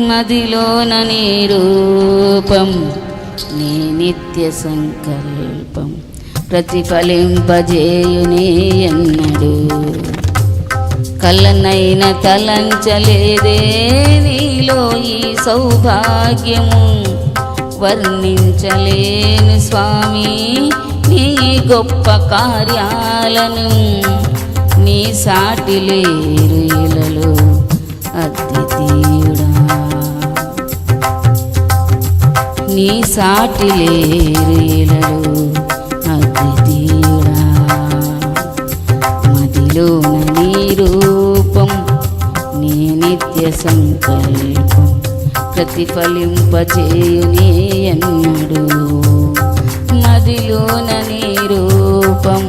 నదిలోన నీ రూపం నీ నిత్య సంకల్పం ప్రతిఫలింపజేయునే ఎన్నడు కళ్ళనైన తలంచలేదే నీలో ఈ సౌభాగ్యము వర్ణించలేను స్వామి నీ గొప్ప కార్యాలను నీ సాటి లేరు ఇలలో అద్వితీయుడా నీ సాటి లేరేలడు ఇలలో మదిలోన నీ రూపం నీ నిత్య సంకల్పం ప్రతిఫలింపచేయునే అన్నడు మదిలోన నీ రూపం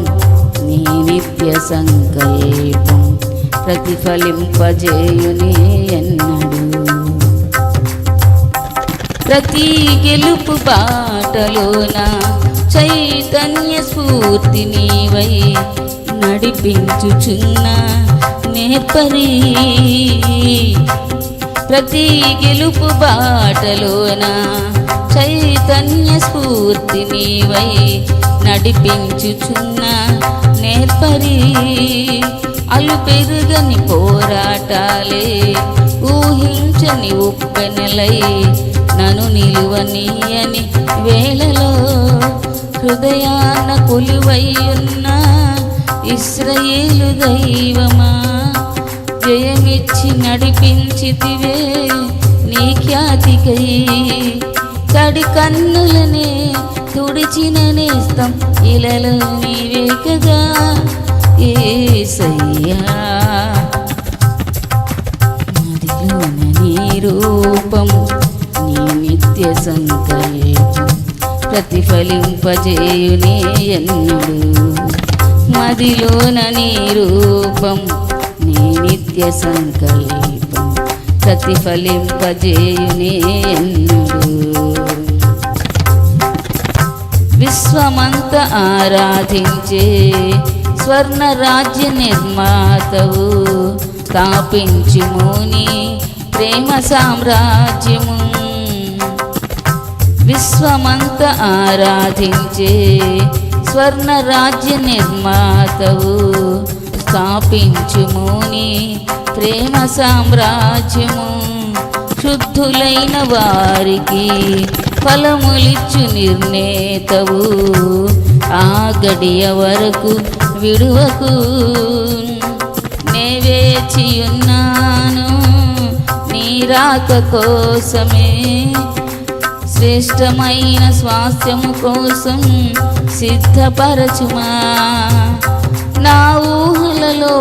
నీ నిత్య సంకల్పం ప్రతిఫలింపజేయునే ప్రతి గెలుపు బాటలోన చైతన్య స్ఫూర్తి నీవై నడిపించుచున్న నేపరి ప్రతి గెలుపు బాటలోన చైతన్య స్ఫూర్తి నీవై నడిపించుచున్న నేర్పరి. అలు పెరుగని పోరాటాలే ఊహించని ఉప్పెనలై నన్ను నిలువనీయని వేళలో హృదయాన కొలువయ్యున్న ఉన్న ఇస్రయేలు దైవమా? జయమిచ్చి నడిపించితివే నీ ఖ్యాతికై. తడి కన్నులనే తుడిచిన నేస్తం ఇలలో నీవే కదా ఏసయ్యా. నీ రూపము నీ నిత్య సంకల్పం ప్రతిఫలింపజేయునే ఎన్నడు. మదిలోన నీ రూపం నీ నిత్య సంకల్పం ప్రతిఫలింపజేయునే ఎన్నడు. విశ్వమంత ఆరాధించే స్వర్ణ రాజ్య నిర్మాతవు స్థాపించుముని ప్రేమ సామ్రాజ్యము. విశ్వమంత ఆరాధించే స్వర్ణ రాజ్య నిర్మాతవు స్థాపించుముని ప్రేమ సామ్రాజ్యము. శుద్ధులైన వారికి ఫలములిచ్చు నిర్ణేతవు. ఆ గడియ వరకు విడువకు నేవేచియున్నాను నీ రాక కోసమే శ్రేష్టమైన స్వాస్థ్యము కోసం సిద్ధపరచుమా? నా ఊహలలో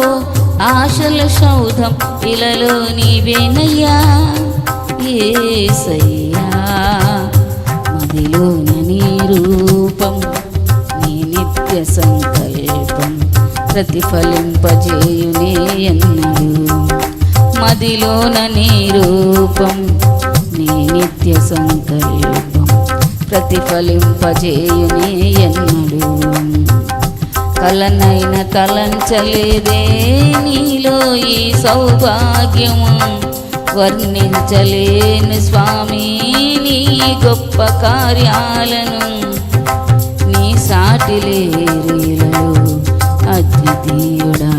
ఆశల సౌధం ఇలలో నీవేనయ్యా? ఏసయ్యా మదిలోన నీ రూపం నీ నిత్య సంకల్పం ప్రతిఫలింపజేయునే అన్నడు మదిలోన నీ రూపం నీ నిత్య సంకల్పం ప్రతిఫలింపజేయునే ఎన్నడు. కలనైన తలంచలేదే నీలో ఈ సౌభాగ్యము వర్ణించలేని స్వామి నీ గొప్ప కార్యాలను. నీ సాటి లేరీలలో అద్వితీయుడా.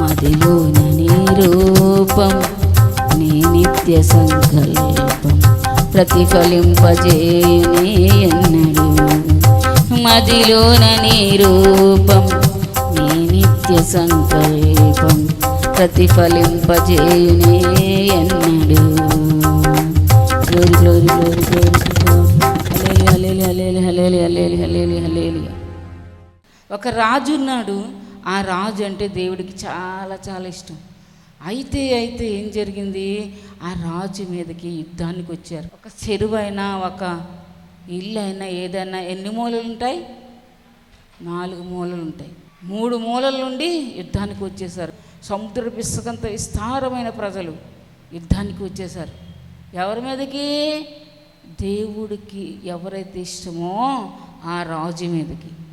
మదిలోన నీ రూపం నిత్య సంకల్పం ప్రతిఫలింపజేయునే ఎన్నడు మదిలోన నీ రూపం నీ నిత్య సంకల్పం ప్రతిఫలింపజేయునే ఎన్నడు గ్లోరి గ్లోరి గ్లోరి గ్లోరి హలేలి హలేలి హలేలి హలేలి హలేలి హలేలి ఒక రాజు ఉన్నాడు. ఆ రాజు అంటే దేవుడికి చాలా చాలా ఇష్టం. అయితే అయితే ఏం జరిగింది? ఆ రాజు మీదకి యుద్ధానికి వచ్చారు. ఒక చెరువు అయినా ఒక ఇల్లు అయినా ఏదైనా ఎన్ని మూలలు ఉంటాయి నాలుగు మూలలు ఉంటాయి మూడు మూలల నుండి యుద్ధానికి వచ్చేసారు సముద్ర పిసుకంత విస్తారమైన ప్రజలు యుద్ధానికి వచ్చేసారు ఎవరి మీదకి? దేవుడికి. ఎవరైతే ఇష్టమో ఆ రాజు మీదకి.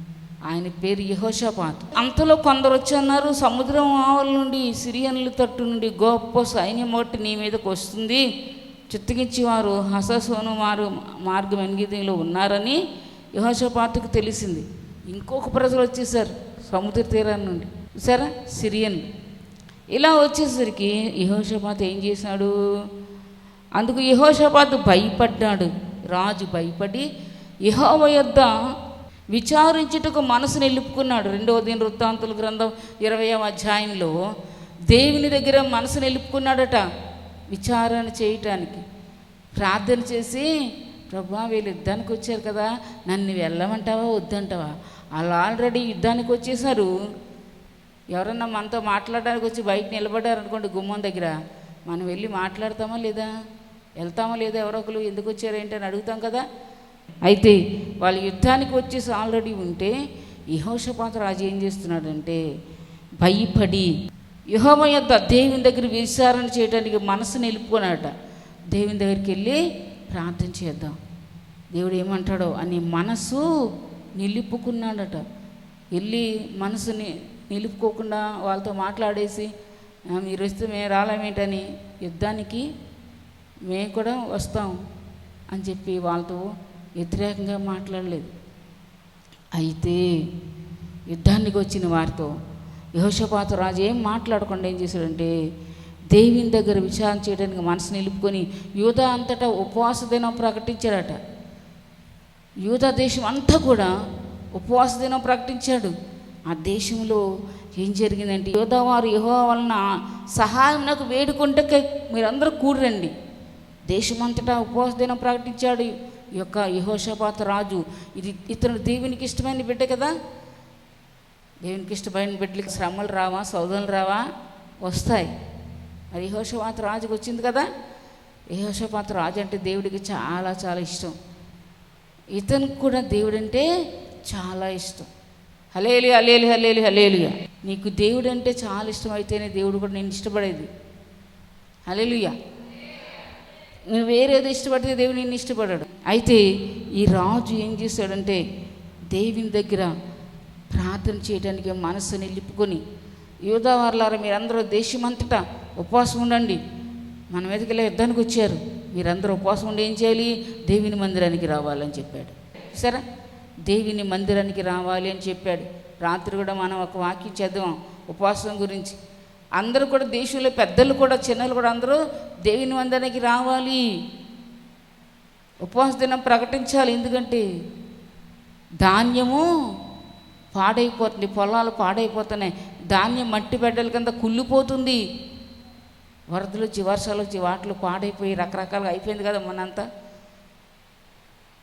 ఆయన పేరు యహోషపాత్. అంతలో కొందరు వచ్చి అన్నారు సముద్రం ఆవల నుండి సిరియన్ల తట్టు నుండి గొప్ప సైన్యమోటి నీ మీదకు వస్తుంది. చిత్తగించి వారు హససోను మారు మార్గం ఎనిమిదిలో ఉన్నారని యహోషపాతుకు తెలిసింది. ఇంకొక ప్రజలు వచ్చేసారు సముద్ర తీరాన్ని నుండి. సరే సిరియన్ ఇలా వచ్చేసరికి యహోషపాత్ ఏం చేశాడు? అందుకు యహోషపాత్ భయపడ్డాడు. రాజు భయపడి యహోవ యొద్ద విచారించుటకు మనసు నిలుపుకున్నాడు. రెండవది వృత్తాంతుల గ్రంథం ఇరవయవ అధ్యాయంలో దేవుని దగ్గర మనసు నిలుపుకున్నాడట విచారణ చేయటానికి. ప్రార్థన చేసి ప్రభా వీళ్ళు యుద్ధానికి వచ్చారు కదా నన్ను వెళ్ళమంటావా వద్దంటావా? వాళ్ళు ఆల్రెడీ యుద్ధానికి వచ్చేసారు. ఎవరన్నా మనతో మాట్లాడడానికి వచ్చి బయట నిలబడ్డారు అనుకోండి గుమ్మం దగ్గర. మనం వెళ్ళి మాట్లాడతామా లేదా? వెళ్తామా లేదా? ఎవరో ఒకరు ఎందుకు వచ్చారు ఏంటి అని అడుగుతాం కదా. అయితే వాళ్ళు యుద్ధానికి వచ్చేసి ఆల్రెడీ ఉంటే యహోషపాత రాజు ఏం చేస్తున్నాడంటే భయపడి యహోమ యొక్క దేవుని దగ్గర విచారణ చేయడానికి మనసు నిలుపుకున్నాడట దేవుని దగ్గరికి వెళ్ళి ప్రార్థన చేద్దాం. దేవుడు ఏమంటాడో అని మనసు నిలుపుకున్నాడట. వెళ్ళి మనసుని నిలుపుకోకుండా వాళ్ళతో మాట్లాడేసి మీరు వస్తే మేము రాలేమేంటని యుద్ధానికి మేము కూడా వస్తాం అని చెప్పి వాళ్ళతో వ్యతిరేకంగా మాట్లాడలేదు. అయితే యుద్ధానికి వచ్చిన వారితో యహోషపాత రాజు ఏం మాట్లాడకుండా ఏం చేశాడంటే దేవుని దగ్గర విచారణ చేయడానికి మనసు నిలుపుకొని యూధ అంతటా ఉపవాస దినం ప్రకటించాడట. యూధ దేశం అంతా కూడా ఉపవాస దినం ప్రకటించాడు. ఆ దేశంలో ఏం జరిగిందంటే యోధా వారు యహో వలన సహాయం నాకు వేడుకుంటే మీరందరూ కూడరండి దేశమంతటా ఉపవాస దినం ప్రకటించాడు. ఈ యొక్క యహోషపాత రాజు. ఇది ఇతను దేవునికి ఇష్టమైన బిడ్డ కదా? దేవునికి ఇష్టమైన బిడ్డలకి శ్రమలు రావా సౌదలు రావా? వస్తాయి. మరి యహోషపాత రాజుకి వచ్చింది కదా? యహోషపాత రాజు అంటే దేవుడికి చాలా చాలా ఇష్టం. ఇతనికి కూడా దేవుడంటే చాలా ఇష్టం. హలేలి హలేలి హలేలి హలేలుగా నీకు దేవుడు అంటే చాలా ఇష్టం అయితేనే దేవుడు కూడా నేను ఇష్టపడేది. హలేలుయా నువ్వు వేరేది ఇష్టపడితే దేవుడు నిన్ను ఇష్టపడాడు. అయితే ఈ రాజు ఏం చేశాడంటే దేవుని దగ్గర ప్రార్థన చేయడానికి మనసు నిలుపుకొని యూదావారులారా మీరందరూ దేశమంతటా ఉపవాసం ఉండండి. మన మీదకి యుద్ధానికి వచ్చారు. మీరందరూ ఉపవాసం ఉండి ఏం చేయాలి? దేవుని మందిరానికి రావాలని చెప్పాడు. సరే? దేవుని మందిరానికి రావాలి అని చెప్పాడు. రాత్రి కూడా మనం ఒక వాక్యం చదివాం ఉపవాసం గురించి. అందరూ కూడా దేశంలో పెద్దలు కూడా చిన్నలు కూడా అందరూ దేవుని వందనకి రావాలి. ఉపవాస దినం ప్రకటించాలి. ఎందుకంటే ధాన్యము పాడైపోతుంది పొలాలు పాడైపోతున్నాయి. ధాన్యం మట్టి బిడ్డల కింద కుళ్ళిపోతుంది. వరదలు వచ్చి వర్షాలు వచ్చి వాటిలో పాడైపోయి రకరకాలుగా అయిపోయింది కదా మనంతా.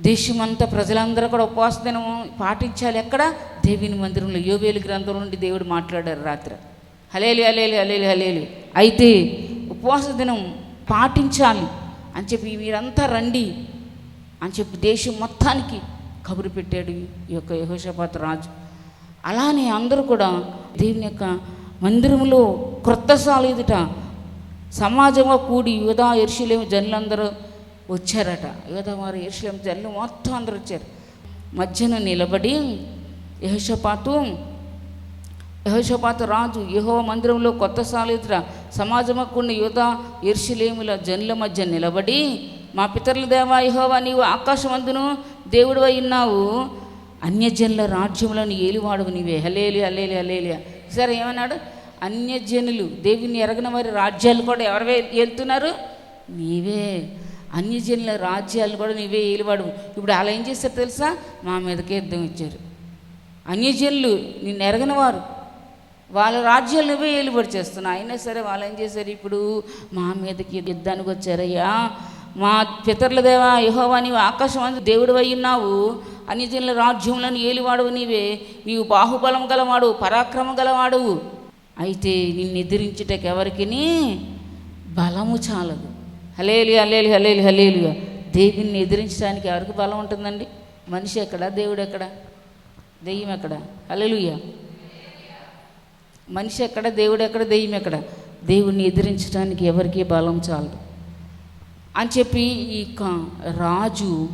దేశమంతా ప్రజలందరూ కూడా ఉపవాస దినం పాటించాలి. ఎక్కడ? దేవుని మందిరంలో. యోవేలు గ్రంథం నుండి దేవుడు మాట్లాడారు రాత్రి. హలేలు హలేలు హలేలు హలేలు. అయితే ఉపవాస దినం పాటించాలి అని చెప్పి మీరంతా రండి అని చెప్పి దేశం మొత్తానికి కబురు పెట్టాడు ఈ యొక్క యహోషపాత రాజు. అలానే అందరూ కూడా దేవుని యొక్క మందిరంలో క్రొత్త సాలు ఎదుట సమాజంగా కూడి యువదా ఎరుషులేమి జనులందరూ వచ్చారట. యూదా వారు జనులు మొత్తం అందరూ వచ్చారు. మధ్యన నిలబడి యహోషపాతం యహోషపాత రాజు యహో మందిరంలో కొత్త సాలిద్ర సమాజమక్కున్న యుధ ఎర్షిలేముల జనుల మధ్య నిలబడి మా పితరుల దేవా యహోవా నీవు ఆకాశమందును దేవుడు ఉన్నావు. అన్యజనుల రాజ్యములను ఏలివాడవు నీవే. హలేలి హలేలి హలేలి సరే ఏమన్నాడు? అన్యజనులు దేవుని ఎరగిన వారి రాజ్యాలు కూడా ఎవరివే వెళ్తున్నారు నీవే. అన్యజనుల రాజ్యాలు కూడా నీవే ఏలివాడవు ఇప్పుడు అలా ఏం చేస్తారు తెలుసా? మా మీదకే యుద్ధం ఇచ్చారు. అన్యజనులు నిన్ను ఎరగని వారు వాళ్ళ రాజ్యాలు నువ్వే ఏలుబడి చేస్తున్నావు అయినా సరే వాళ్ళు ఏం చేశారు ఇప్పుడు? మా మీదకి యుద్ధానికి వచ్చారయ్యా. మా పితరుల దేవా యహోవా నీవు ఆకాశం అందు దేవుడు ఉన్నావు. అన్యజనుల రాజ్యంలో ఏలివాడవు నీవే. నీవు బాహుబలం గలవాడు పరాక్రమం గలవాడు. అయితే నిన్ను ఎదిరించుటకు ఎవరికి బలము చాలదు. హలేలి హలేలు హలేలు హలేలుగా దేవుని ఎదిరించడానికి ఎవరికి బలం ఉంటుందండి? మనిషి ఎక్కడ? దేవుడు ఎక్కడ? దెయ్యం ఎక్కడ? హల్లెలూయా. మనిషి ఎక్కడ దేవుడు ఎక్కడ దెయ్యం ఎక్కడ? దేవుణ్ణి ఎదిరించడానికి ఎవరికి బలం చాలదు. అని చెప్పి ఈ క- రాజు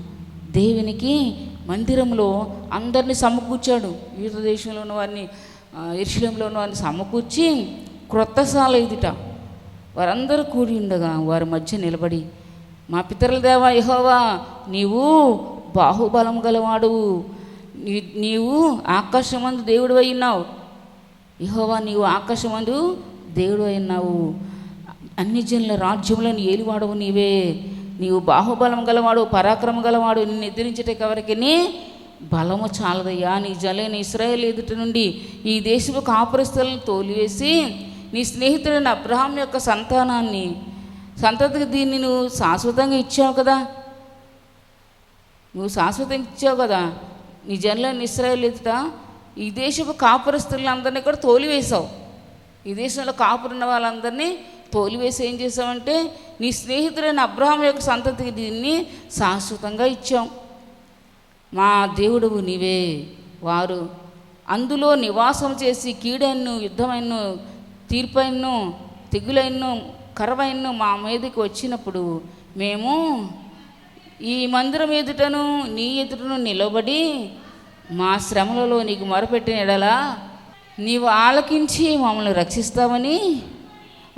దేవునికి మందిరంలో అందరినీ సమకూర్చాడు. యూత దేశంలో ఉన్న వారిని ఇరుషులంలో ఉన్న వారిని సమకూర్చి క్రొత్తసాల ఎదుట వారందరూ కూడి ఉండగా వారి మధ్య నిలబడి మా పితరుల దేవా యహోవా నీవు బాహుబలం గలవాడు నీవు ఆకాశమందు దేవుడు అయి ఉన్నావు. యహోవా నీవు ఆకాశమందు దేవుడు అయినావు. అన్ని జనుల రాజ్యములను ఏలివాడవు నీవే. నీవు బాహుబలం గలవాడు పరాక్రమం గలవాడు నిన్ను ఎదిరించటకి ఎవరికి బలము చాలదయ్యా. నీ జలైన ఇస్రాయేల్ ఎదుట నుండి ఈ దేశపు కాపురస్తులను తోలివేసి నీ స్నేహితుడైన అబ్రహాం యొక్క సంతానాన్ని సంతతికి దీన్ని నువ్వు శాశ్వతంగా ఇచ్చావు కదా? నువ్వు శాశ్వతంగా ఇచ్చావు కదా? నీ జనులను ఇస్రాయేల్ ఎదుట ఈ దేశపు కాపురస్తులందరినీ కూడా తోలివేశావు. ఈ దేశంలో కాపురున్న వాళ్ళందరినీ తోలివేసి ఏం చేసావంటే నీ స్నేహితుడైన అబ్రహాం యొక్క సంతతికి దీన్ని శాశ్వతంగా ఇచ్చాం మా దేవుడువు నీవే వారు అందులో నివాసం చేసి కీడైన్ను యుద్ధమైన్ను తీర్పైన్ను తెగులైన్ను కరవైన్ను మా మీదకి వచ్చినప్పుడు మేము ఈ మందిరం ఎదుటను నీ ఎదుటను నిలబడి మా శ్రమలలో నీకు మొరపెట్టిన ఎడలా నీవు ఆలకించి మమ్మల్ని రక్షిస్తావని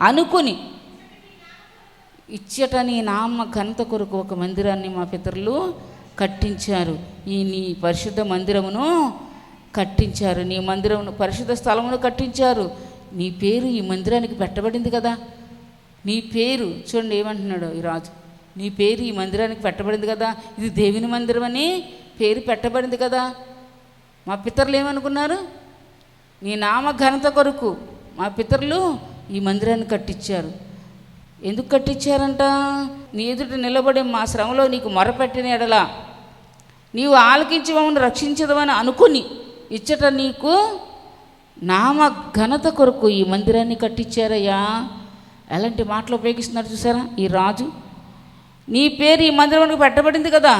అనుకుని ఇచ్చట నీ నామ ఘనత కొరకు ఒక మందిరాన్ని మా పితరులు కట్టించారు. ఈ నీ పరిశుద్ధ మందిరమును కట్టించారు. నీ మందిరమును పరిశుద్ధ స్థలమును కట్టించారు. నీ పేరు ఈ మందిరానికి పెట్టబడింది కదా. నీ పేరు చూడండి ఏమంటున్నాడు ఈ రాజు. నీ పేరు ఈ మందిరానికి పెట్టబడింది కదా. ఇది దేవుని మందిరం అని పేరు పెట్టబడింది కదా. మా పితరులు ఏమనుకున్నారు? నీ నామ ఘనత కొరకు మా పితరులు ఈ మందిరాన్ని కట్టించారు ఎందుకు కట్టించారంట నీ ఎదుట నిలబడి మా శ్రమలో నీకు మొరపెట్టిన ఎడలా నీవు ఆలకించి మమ్మల్ని రక్షించదవని అనుకుని ఇచ్చట నీకు నామ ఘనత కొరకు ఈ మందిరాన్ని కట్టించారయ్యా ఎలాంటి మాటలు ఉపయోగిస్తున్నారు చూసారా ఈ రాజు? నీ పేరు ఈ మందిరానికి పెట్టబడింది కదా.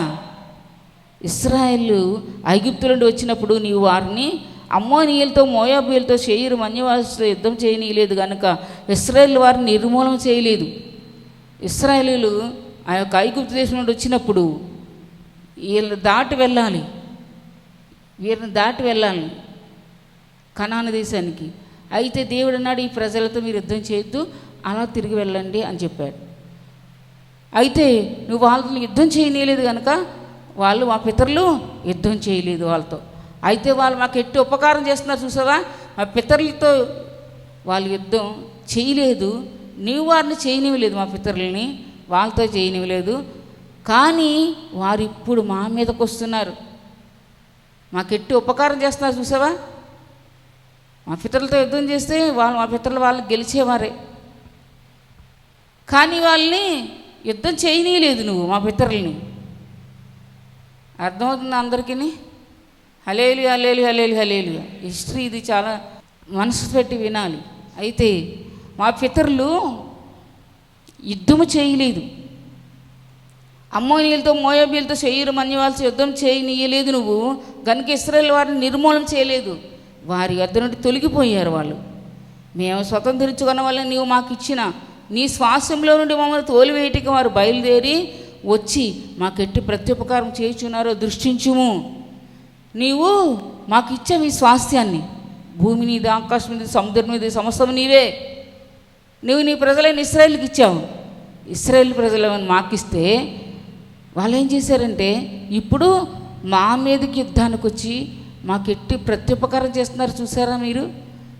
ఇస్రాయేల్ ఐగుప్తు నుండి వచ్చినప్పుడు నీవు వారిని అమ్మోనీయులతో మోయాబీలతో షేయిరు మన్యవాసులతో యుద్ధం చేయనీయలేదు కనుక ఇస్రాయేల్ వారిని నిర్మూలన చేయలేదు. ఇస్రాయేలీలు ఆ యొక్క ఐగుప్తు దేశం నుండి వచ్చినప్పుడు వీళ్ళు దాటి వెళ్ళాలి. వీరిని దాటి వెళ్ళాలి కనాన దేశానికి. అయితే దేవుడు అన్నాడు ఈ ప్రజలతో మీరు యుద్ధం చేయొద్దు అలా తిరిగి వెళ్ళండి అని చెప్పాడు. అయితే నువ్వు వాళ్ళని యుద్ధం చేయనీయలేదు కనుక వాళ్ళు మా పితరులు యుద్ధం చేయలేదు వాళ్ళతో. అయితే వాళ్ళు మాకు ఎట్టి ఉపకారం చేస్తున్నారు చూసావా? మా పితరులతో వాళ్ళు యుద్ధం చేయలేదు. నీవు వారిని చేయనివ్వలేదు మా పితరుల్ని వాళ్ళతో చేయనివ్వలేదు. కానీ వారు ఇప్పుడు మా మీదకు వస్తున్నారు. మాకు ఎట్టి ఉపకారం చేస్తున్నారు చూసావా? మా పితరులతో యుద్ధం చేస్తే వాళ్ళు మా పితరులు వాళ్ళు గెలిచేవారే. కానీ వాళ్ళని యుద్ధం చేయనీయలేదు నువ్వు మా పితరుల్ని. అర్థమవుతుంది అందరికీ హలేలు హలేలు హలేలు హలేలు హిస్టరీ ఇది చాలా మనసు పెట్టి వినాలి. అయితే మా పితరులు యుద్ధము చేయలేదు. అమ్మోనీలతో మోయోబీలతో శరీరం మన్యవాల్సి యుద్ధం చేయనీయలేదు నువ్వు. గనుక ఇస్రాయల్ వారిని నిర్మూలన చేయలేదు. వారి వద్ద నుండి తొలగిపోయారు వాళ్ళు. మేము స్వతంత్రించుకున్న వాళ్ళని నీవు మాకు ఇచ్చిన. నీ స్వాస్యంలో నుండి మమ్మల్ని తోలివేయటికి వారు బయలుదేరి వచ్చి మాకెట్టి ప్రత్యుపకారం చేయుచున్నారో దృష్టించుము. నీవు మాకు ఇచ్చావు ఈ స్వాస్థ్యాన్ని భూమి నీది ఆకాశం మీద సముద్రం మీద సమస్తం నీవే. నువ్వు నీ ప్రజలైన ఇస్రాయేల్కి ఇచ్చావు. ఇస్రాయేల్ ప్రజలను మాకిస్తే వాళ్ళు ఏం చేశారంటే ఇప్పుడు మా మీదకి యుద్ధానికి వచ్చి మాకెట్టి ప్రత్యుపకారం చేస్తున్నారు చూసారా మీరు?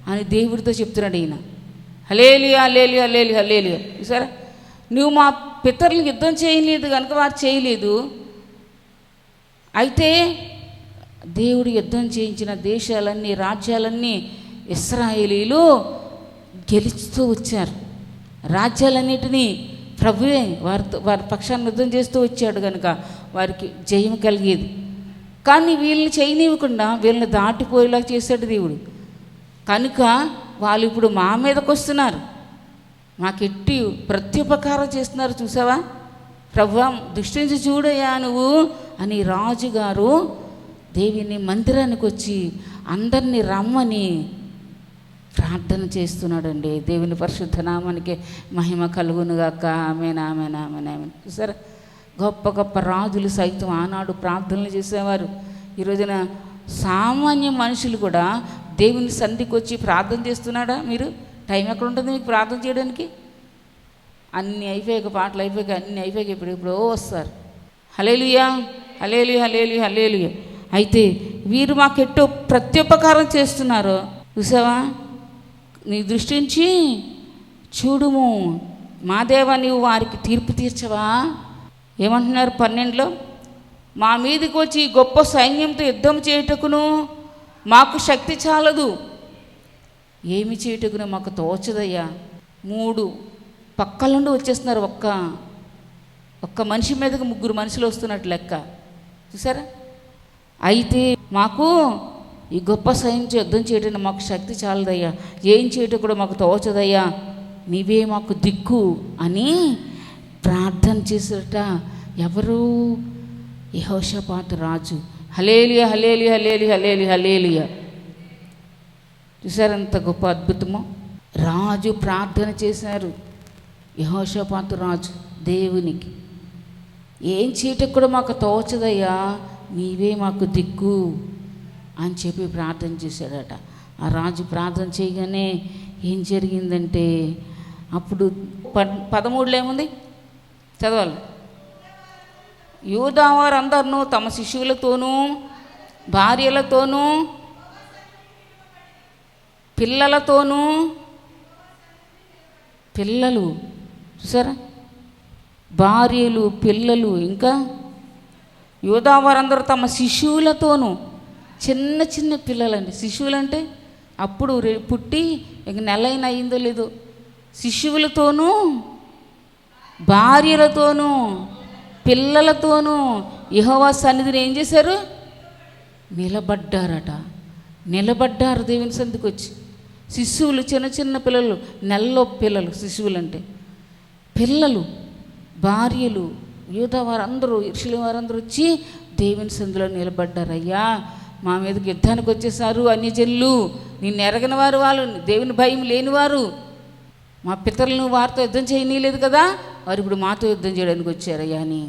అని దేవుడితో చెప్తున్నాడు ఈయన. హలేలియా హలేలియా హలేలి హలేలియా. చూసారా నువ్వు మా పితరులు యుద్ధం చేయలేదు కనుక వారు చేయలేదు. అయితే దేవుడు యుద్ధం చేయించిన దేశాలన్నీ రాజ్యాలన్నీ ఇస్రాయేలీలు గెలుస్తూ వచ్చారు. రాజ్యాలన్నిటినీ ప్రభువే వారితో వారి పక్షాన్ని యుద్ధం చేస్తూ వచ్చాడు కనుక వారికి జయం కలిగేది. కానీ వీళ్ళని చేయనివ్వకుండా వీళ్ళని దాటిపోయేలా చేశాడు దేవుడు. కనుక వాళ్ళు ఇప్పుడు మా మీదకి వస్తున్నారు మాకెట్టి ప్రత్యుపకారం చేస్తున్నారు చూసావా? ప్రభు దృష్టించి చూడయ్యా నువ్వు అని రాజుగారు దేవిని మందిరానికి వచ్చి అందరినీ రమ్మని ప్రార్థన చేస్తున్నాడండి. దేవుని పరిశుద్ధ నామానికి మహిమ కలుగునుగాక ఆమె ఆమె ఆమె ఆమె చూసారా? గొప్ప గొప్ప రాజులు సైతం ఆనాడు ప్రార్థనలు చేసేవారు. ఈ రోజున సామాన్య మనుషులు కూడా దేవుని సంధికి వచ్చి ప్రార్థన చేస్తున్నాడా మీరు? టైం ఎక్కడ ఉంటుంది మీకు ప్రార్థన చేయడానికి? అన్ని అయిపోయాక పాటలు అయిపోయాక అన్ని అయిపోయాక ఇప్పుడు ఇప్పుడు వస్తారు. హలేలుయా హలేలు హలేలు హలేలు అయితే వీరు మాకెట్టో ప్రత్యుపకారం చేస్తున్నారు. చూసావా? నీ దృష్టి నుంచి చూడుము. మా దేవ నీవు వారికి తీర్పు తీర్చవా? ఏమంటున్నారు పన్నెండులో? మా మీదకి వచ్చి గొప్ప సైన్యంతో యుద్ధం చేయుటకును మాకు శక్తి చాలదు. ఏమి చేయుటకును మాకు తోచదయ్యా? మూడు పక్కల నుండి వచ్చేస్తున్నారు ఒక్క ఒక్క మనిషి మీదకి ముగ్గురు మనుషులు వస్తున్నట్టు లెక్క. చూసారా? అయితే మాకు ఈ గొప్ప సైన్స్ యుద్ధం చేయడానికి మాకు శక్తి చాలదయ్యా. ఏం చేయటం కూడా మాకు తోచదయ్యా. నీవే మాకు దిక్కు అని ప్రార్థన చేసేట ఎవరు? యహోషపాత రాజు. హలేలియ హలేలి హలేలి హలేలి హలేలియ. చూసారు ఎంత గొప్ప అద్భుతమో? రాజు ప్రార్థన చేశారు. యహోషపాతు రాజు దేవునికి. ఏం చేయటం కూడా మాకు తోచదయ్యా నీవే మాకు దిక్కు అని చెప్పి ప్రార్థన చేశాడట. ఆ రాజు ప్రార్థన చేయగానే ఏం జరిగిందంటే అప్పుడు పదమూడులో ఏముంది? చదవాలి. యూదావారందరినూ తమ శిష్యులతోనూ భార్యలతోనూ పిల్లలతోనూ పిల్లలు చూసారా? భార్యలు పిల్లలు ఇంకా యూదావారందరూ తమ శిశువులతోనూ చిన్న చిన్న పిల్లలండి. శిశువులంటే అప్పుడు పుట్టి ఇంక నెలైన అయిందో లేదో. శిశువులతోనూ భార్యలతోనూ పిల్లలతోనూ యహోవా సన్నిధిని ఏం చేశారు? నిలబడ్డారట. నిలబడ్డారు దేవుని సందికి వచ్చి. శిశువులు చిన్న చిన్న పిల్లలు నెలలో పిల్లలు శిశువులు అంటే పిల్లలు భార్యలు యూత వారందరూ ఇర్షుల వారందరూ వచ్చి దేవుని సందులో నిలబడ్డారయ్యా. మా మీదకి యుద్ధానికి వచ్చేసారు అన్యజనులు. నిన్ను ఎరగని వారు వాళ్ళు దేవుని భయం లేనివారు మా పితరులను వారితో యుద్ధం చేయనీయలేదు కదా. వారు ఇప్పుడు మాతో యుద్ధం చేయడానికి వచ్చారయ్యా అని.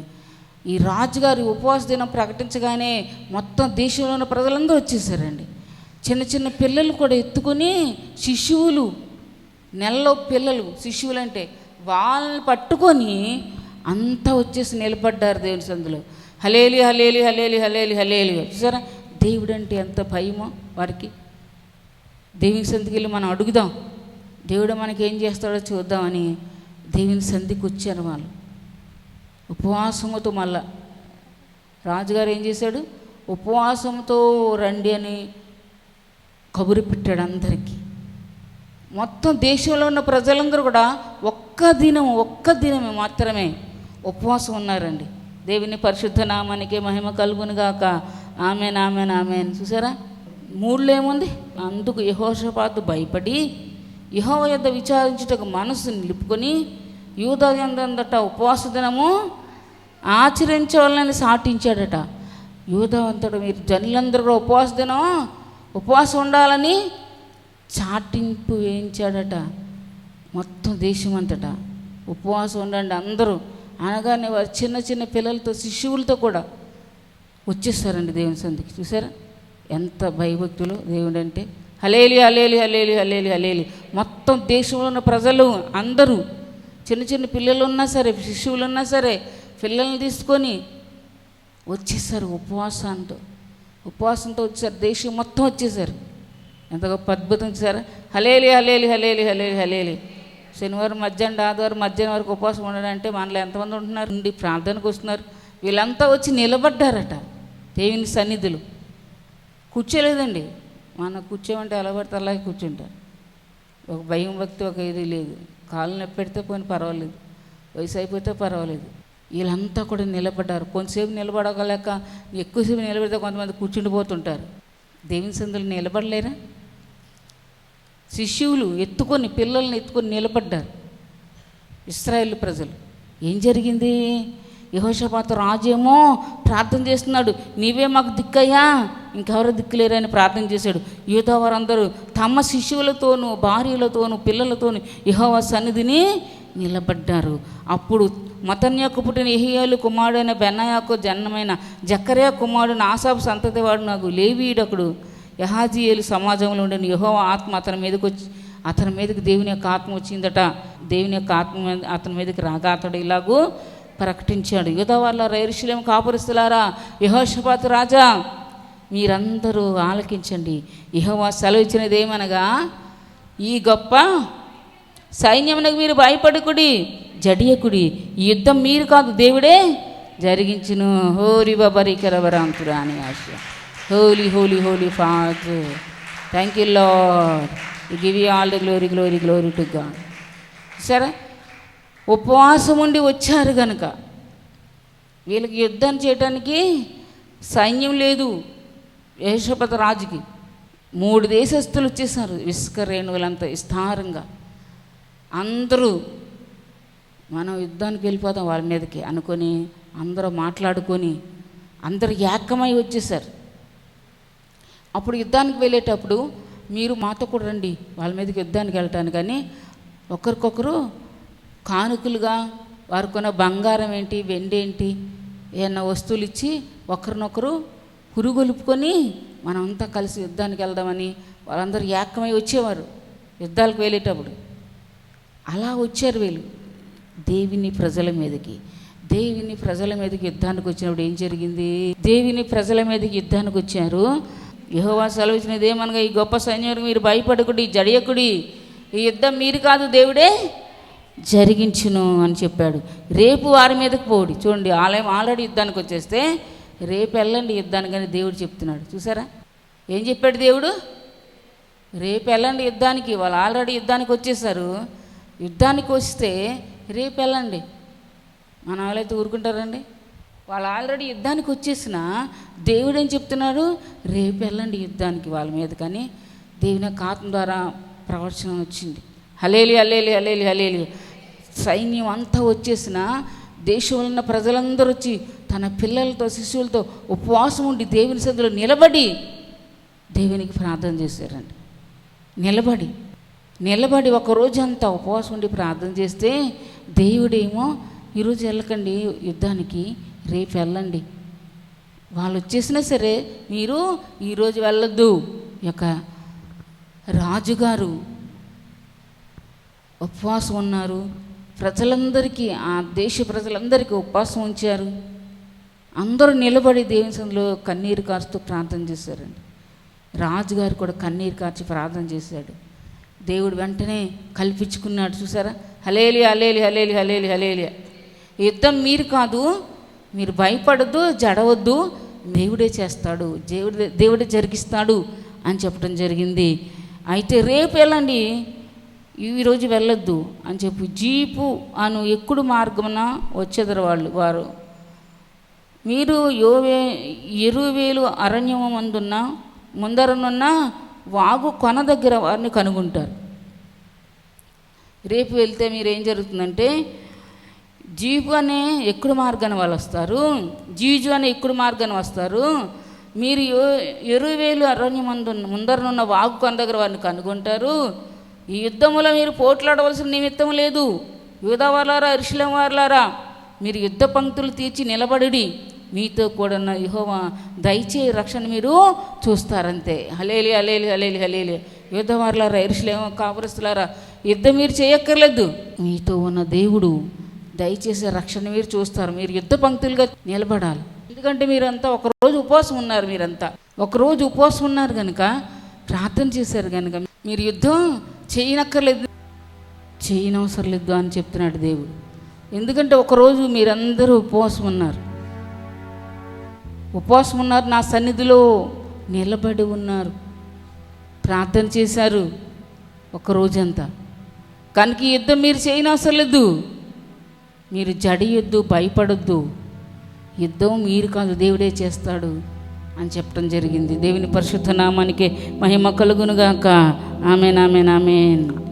ఈ రాజుగారి ఉపవాస దినం ప్రకటించగానే మొత్తం దేశంలో ఉన్న ప్రజలందరూ వచ్చేసారండి. చిన్న చిన్న పిల్లలు కూడా ఎత్తుకొని శిశువులు నెలలో పిల్లలు శిశువులు అంటే వాళ్ళని పట్టుకొని అంతా వచ్చేసి నిలబడ్డారు దేవుని సందులో. హలేలి హలేలి హలేలి హలేలి హలేలి. చూసారా? దేవుడు అంటే ఎంత భయమో వారికి. దేవుని సంధికి వెళ్ళి మనం అడుగుదాం. దేవుడు మనకి ఏం చేస్తాడో చూద్దామని దేవుని సంధికి వచ్చారు వాళ్ళు. ఉపవాసముతో మళ్ళా రాజుగారు ఏం చేశాడు? ఉపవాసంతో రండి అని కబురు పెట్టాడు అందరికీ. మొత్తం దేశంలో ఉన్న ప్రజలందరూ కూడా ఒక్క దినం ఒక్క దినమే మాత్రమే ఉపవాసం ఉన్నారండి. దేవుని పరిశుద్ధ నామానికి మహిమ కలుగును గాక. Amen amen amen. చూసారా? మూడులో ఏముంది? అందుకు యహోషపాతు భయపడి యహో యొద్ద విచారించుటకు మనసు నిలుపుకొని యూదయందట ఉపవాస దినము ఆచరించవాలని సాటించాడట. యూదవంతుడు మీరు జనులందరూ కూడా ఉపవాస దినం ఉపవాసం ఉండాలని చాటింపు వేయించాడట. మొత్తం దేశం అంతటా. ఉపవాసం ఉండండి అందరూ. అనగానే వారు చిన్న చిన్న పిల్లలతో శిశువులతో కూడా వచ్చేస్తారండి దేవుని సందికి చూసారా? ఎంత భయభక్తులు దేవుడు అంటే హలేలి హలేలి హలేలి హలేలి హలేలి. మొత్తం దేశంలో ఉన్న ప్రజలు అందరూ. చిన్న చిన్న పిల్లలు ఉన్నా సరే శిశువులు ఉన్నా సరే పిల్లల్ని తీసుకొని వచ్చేసారు ఉపవాసంతో. ఉపవాసంతో వచ్చారు దేశం మొత్తం వచ్చేసారు. ఎంత గొప్ప అద్భుతం చూసారా? హలేలి హలేలి హలేలి హలేలి హలేలి. శనివారం మధ్యాహ్నం ఆదివారం మధ్యాహ్నం వరకు ఉపవాసం ఉండాలంటే మనలో ఎంతమంది ఉంటున్నారు? ఉండి ప్రార్థనకు వస్తున్నారు. వీళ్ళంతా వచ్చి నిలబడ్డారట దేవుని సన్నిధులు. కూర్చోలేదండి. మన కూర్చోమంటే ఎలా పడితే అలాగే కూర్చుంటారు ఒక భయం భక్తి ఒక ఇది లేదు. కాళ్ళు నొప్పి పెడితే పోయిన పర్వాలేదు. వయసు అయిపోతే పర్వాలేదు. వీళ్ళంతా కూడా నిలబడ్డారు. కొంతసేపు నిలబడగలేక ఎక్కువసేపు నిలబడితే కొంతమంది కూర్చుండిపోతుంటారు దేవుని సందులు నిలబడలేరా? శిష్యువులు ఎత్తుకొని పిల్లల్ని ఎత్తుకొని నిలబడ్డారు. ఇస్రాయేల్ ప్రజలు. ఏం జరిగింది? యహోషపాత రాజేమో ప్రార్థన చేస్తున్నాడు. నీవే మాకు దిక్కయ్యా. ఇంకెవరో దిక్కులేరని ప్రార్థన చేశాడు. యూదా వారందరూ తమ శిష్యులతోనూ భార్యలతోనూ పిల్లలతోనూ యహోవా సన్నిధిని నిలబడ్డారు. అప్పుడు మతన్యకు పుట్టిన ఎహియాలు కుమారుడైన బెన్నయాకు జన్మైన జక్కర్యా కుమారుడు ఆసాపు సంతతి వాడు నాకు లేవీయుడకుడు. యహాజీయులు సమాజంలో ఉండిన యహో ఆత్మ అతని మీదకి వచ్చి అతని మీదకి దేవుని యొక్క ఆత్మ వచ్చిందట. దేవుని యొక్క ఆత్మ అతని మీదకి రాగా అతడు ఇలాగూ ప్రకటించాడు. యుధ వాళ్ళ రైరుశలేం కాపురిస్తులారా యహోషపాతు రాజా మీరందరూ ఆలకించండి. ఇహోవా సెలవు ఇచ్చినది ఏమనగా ఈ గొప్ప సైన్యమునకు మీరు భయపడకుడి జడియకుడి. ఈ యుద్ధం మీరు కాదు దేవుడే జరిగించును. హోరి బబరికరవరాంతురా అని ఆశ. Holy holy holy father. Thank you lord give you all the glory glory glory to God సరే? ఉపవాసం ఉండి వచ్చారు కనుక వీళ్ళకి యుద్ధం చేయడానికి సైన్యం లేదు. యేషపత రాజుకి మూడు దేశస్తులు వచ్చేసారు. ఇసుక రేణువులంతా విస్తారంగా. అందరూ మనం యుద్ధానికి వెళ్ళిపోతాం వాళ్ళ మీదకి అనుకొని అందరూ మాట్లాడుకొని అందరు ఏకమై వచ్చేసారు. అప్పుడు యుద్ధానికి వెళ్ళేటప్పుడు మీరు మాతో కూడా రండి వాళ్ళ మీదకి యుద్ధానికి వెళ్ళటానికి కానీ ఒకరికొకరు కానుకలుగా వారు కొన్న బంగారం ఏంటి వెండి ఏంటి ఏమన్నా వస్తువులు ఇచ్చి ఒకరినొకరు పురుగొలుపుకొని మనమంతా కలిసి యుద్ధానికి వెళ్దామని వాళ్ళందరూ ఏకమై వచ్చేవారు యుద్ధాలకు వెళ్ళేటప్పుడు. అలా వచ్చారు వీళ్ళు. దేవిని ప్రజల మీదకి దేవిని ప్రజల మీదకి యుద్ధానికి వచ్చినప్పుడు ఏం జరిగింది? దేవిని ప్రజల మీదకి యుద్ధానికి వచ్చారు. యహోవా సెలవిచ్చినది ఏమనగా ఈ గొప్ప సైన్యుడు మీరు భయపడకుడి జడియకుడి. ఈ యుద్ధం మీరు కాదు దేవుడే జరిగించును అని చెప్పాడు. రేపు వారి మీదకి పోడి చూడండి ఆలయం ఆల్రెడీ యుద్ధానికి వచ్చేస్తే రేపు వెళ్ళండి యుద్ధానికి అని దేవుడు చెప్తున్నాడు. చూసారా? ఏం చెప్పాడు దేవుడు? రేపు వెళ్ళండి యుద్ధానికి. వాళ్ళు ఆల్రెడీ యుద్ధానికి వచ్చేసారు. యుద్ధానికి వస్తే రేపు వెళ్ళండి. మన వాళ్ళైతే ఊరుకుంటారండి. వాళ్ళు ఆల్రెడీ యుద్ధానికి వచ్చేసిన దేవుడు ఏం చెప్తున్నాడు? రేపు వెళ్ళండి యుద్ధానికి వాళ్ళ మీద. కానీ దేవుని యొక్క ఆత్మ ద్వారా ప్రవచనం వచ్చింది. హలేలి హలేలి హలేలి హలేలి సైన్యం అంతా వచ్చేసిన దేశంలో ఉన్న ప్రజలందరూ వచ్చి తన పిల్లలతో శిశువులతో ఉపవాసం ఉండి దేవుని సదులో నిలబడి దేవునికి ప్రార్థన చేశారండి. నిలబడి నిలబడి ఒక రోజంతా ఉపవాసం ఉండి ప్రార్థన చేస్తే దేవుడేమో ఈరోజు వెళ్ళకండి యుద్ధానికి రేపు వెళ్ళండి. వాళ్ళు వచ్చేసినా సరే మీరు ఈరోజు వెళ్ళొద్దు. యొక్క రాజుగారు ఉపవాసం ఉన్నారు. ప్రజలందరికీ ఆ దేశ ప్రజలందరికీ ఉపవాసం ఉంచారు. అందరూ నిలబడి దేవుని సందులో కన్నీరు కారుస్తూ ప్రార్థన చేశారండి. రాజుగారు కూడా కన్నీరు కార్చి ప్రార్థన చేశాడు. దేవుడు వెంటనే కల్పించుకున్నాడు చూసారా? హలేలి హలేలి హలేలి హలేలి హలేలి యుద్ధం మీరు కాదు మీరు భయపడద్దు జడవద్దు దేవుడే చేస్తాడు దేవుడు దేవుడే జరిగిస్తాడు అని చెప్పడం జరిగింది. అయితే రేపు వెళ్ళండి ఈరోజు వెళ్ళొద్దు అని చెప్పి జీపు అను ఎక్కుడు మార్గమున వచ్చేదరు వాళ్ళు వారు. మీరు యోవే ఎరువేలు అరణ్యము మందున్న ముందరనున్న వాగు కొన దగ్గర వారిని కనుగొంటారు. రేపు వెళ్తే మీరు ఏం జరుగుతుందంటే జీపు అనే ఎక్కుడు మార్గాన్ని వాళ్ళు వస్తారు. జీజు అనే ఎక్కుడు మార్గాన్ని వస్తారు. మీరు ఎరువేలు అరణ్య ముందు ముందరనున్న వాగు కొన దగ్గర వారిని కనుగొంటారు. ఈ యుద్ధములో మీరు పోట్లాడవలసిన నిమిత్తం లేదు. యూదవార్లారా ఇరుషులం వార్లారా మీరు యుద్ధ పంక్తులు తీర్చి నిలబడి మీతో కూడా యహోవా దయచే రక్షణ మీరు చూస్తారంతే. హలేలి హలేలి హలేలి హలేలి యుద్ధవారులారా ఇరుషులేమో కాపురస్తులారా యుద్ధం మీరు చేయక్కర్లేదు. మీతో ఉన్న దేవుడు దయచేసే రక్షణ మీరు చూస్తారు. మీరు యుద్ధ పంక్తులుగా నిలబడాలి. ఎందుకంటే మీరంతా ఒకరోజు ఉపవాసం ఉన్నారు మీరంతా. ఒకరోజు ఉపవాసం ఉన్నారు కనుక ప్రార్థన చేశారు కనుక మీరు యుద్ధం చేయనక్కర్లేదు. చేయనవసరం లేదు అని చెప్తున్నాడు దేవుడు. ఎందుకంటే ఒకరోజు మీరందరూ ఉపవాసం ఉన్నారు. ఉపవాసం ఉన్నారు నా సన్నిధిలో నిలబడి ఉన్నారు. ప్రార్థన చేశారు ఒక రోజంతా. కనుక యుద్ధం మీరు చేయనవసరం లేదు. మీరు జడియొద్దు భయపడొద్దు. యుద్ధం మీరు కాదు దేవుడే చేస్తాడు అని చెప్పడం జరిగింది. దేవుని పరిశుద్ధ నామానికి మహిమ కలుగునుగాక. Amen amen amen.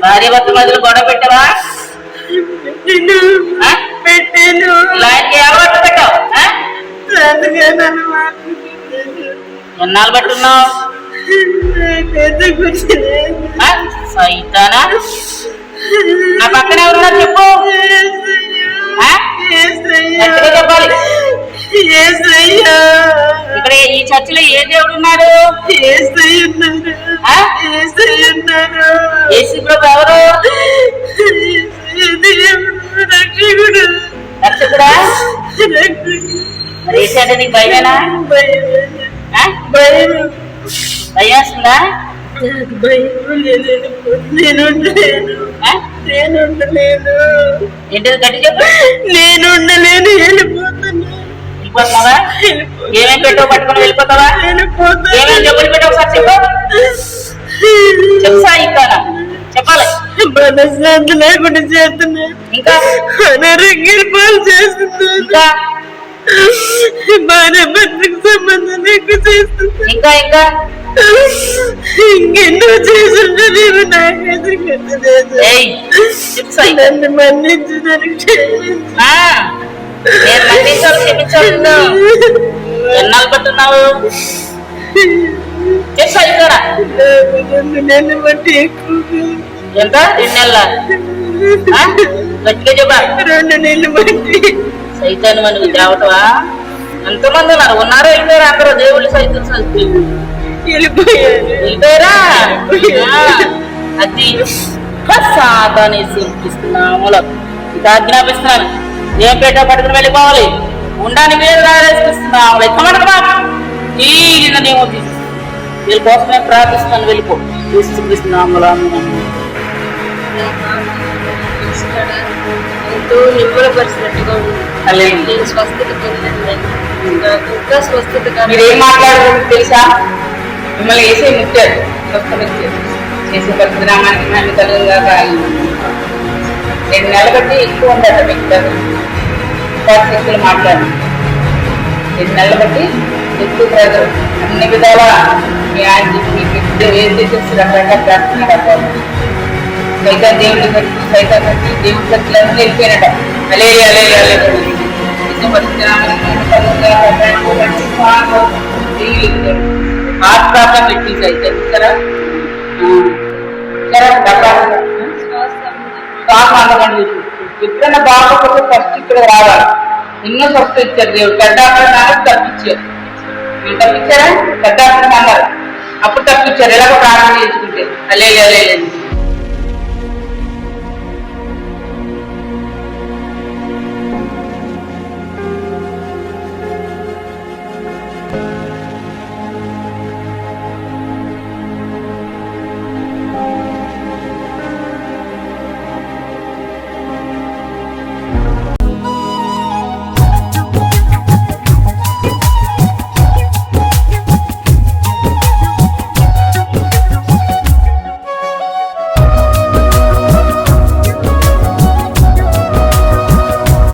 భార్య భర్త మధ్యలో గొడవ పెట్టావా? పెట్టాను. పెట్టావు? ఎన్నాళ్ళు పెద్ద కూర్చోలేదు ఆ? సైతానా? నా పక్కన ఎవరున్నారు చెప్పు. చెప్పాలి. ఇక్కడ ఈ చర్చిలో ఏ దేవుడు ఉన్నారు యేసు ప్రభు ఎవరు? రక్షకుడు. రక్షకుడా? యేసు అంటే నీకు భయమేనా? భయం. నేను ఉండలేను. ఏంటిది గట్టి చెప్పు. నేను ఉండలేను. వెళ్ళిపోతున్నావా? ఏమేం పెట్టావు పట్టుకొని వెళ్ళిపోతావా? ఏమేం చెప్పులు పెట్టావు ఒకసారి చెప్పు. సాయిస్తానా చెప్పాలి. మనశ్శాంతి లేకుండా చేస్తున్నా. ఇంకా? అనారోగ్యాలు పాలు చేస్తున్నా. ఇంకా? భార్య భర్తకు సంబంధం ఎక్కువ చేస్తున్నా. ఇంకా ఇంకా? ఇంకెన్నో నన్ను మన్నించడానికి క్షమించు. ఎన్నాళ్ళు పట్టున్నావు? చెప్పు సాయిస్తానా ఎంత? రెండు నెలల? గట్టిగా చెప్పా రెండు నెలలు బట్టి సైతాన్ని మనకు తేవటవా ఎంతమంది ఉన్నారు? ఉన్నారో వెళ్ళిపోయారు? అందరూ దేవుళ్ళు సైతం వెళ్ళిపోయారా? అది సాతాన్ని సింపిస్తున్నాములో ఇక ఆజ్ఞాపిస్తున్నాను. ఏం పేట పట్టుకుని వెళ్ళిపోవాలి. ఉండానికి వేరు రారేసిస్తున్నాము ఎక్కమనకమా ఈ నేమో తీసి వీళ్ళ కోసం నేను ప్రార్థిస్తున్నాను వెళ్ళిపో. తీసుకున్నాములో ఎంతో నిమ్మలపరిచినట్టుగా ఉంది. నేను స్వస్థత పొందాను నాకు ఇంకా స్వస్థత మీరు ఏం మాట్లాడుతుంది తెలుసా? మిమ్మల్ని వేసే ముట్టారు. చేసే పరిశ్రమానికి మళ్ళీ కలుగుగా రెండు నేను బట్టి ఎక్కువ ఉండట మిగతా శక్తులు మాట్లాడి నేను నెలల ఎక్కువ ప్రజలు అన్ని విధాల మీ ఆయన మీకు ఏం చేసేసి రకరకాల ప్రార్థన సైతా దేవుడి కట్టి సైతం కట్టి దేవుడి శక్తులన్నీ వెళ్ళిపోయినట అలే అలే అలే హార్ట్ ప్రాబ్లం పెట్టింది అయితే సరే? సరే బాగా అందకండి ఎప్పుడైనా బాగోకపోతే ఫస్ట్ ఇక్కడ రావాలి. ఎన్నో ఫస్ట్ ఇచ్చారు దేవుడు. పెద్ద నాకు తప్పించారు. మీరు తప్పించారా? పెద్ద అన్నారు అప్పుడు తప్పించారు. ఎలాగో ప్రార్థన చేసుకుంటే అలే అలే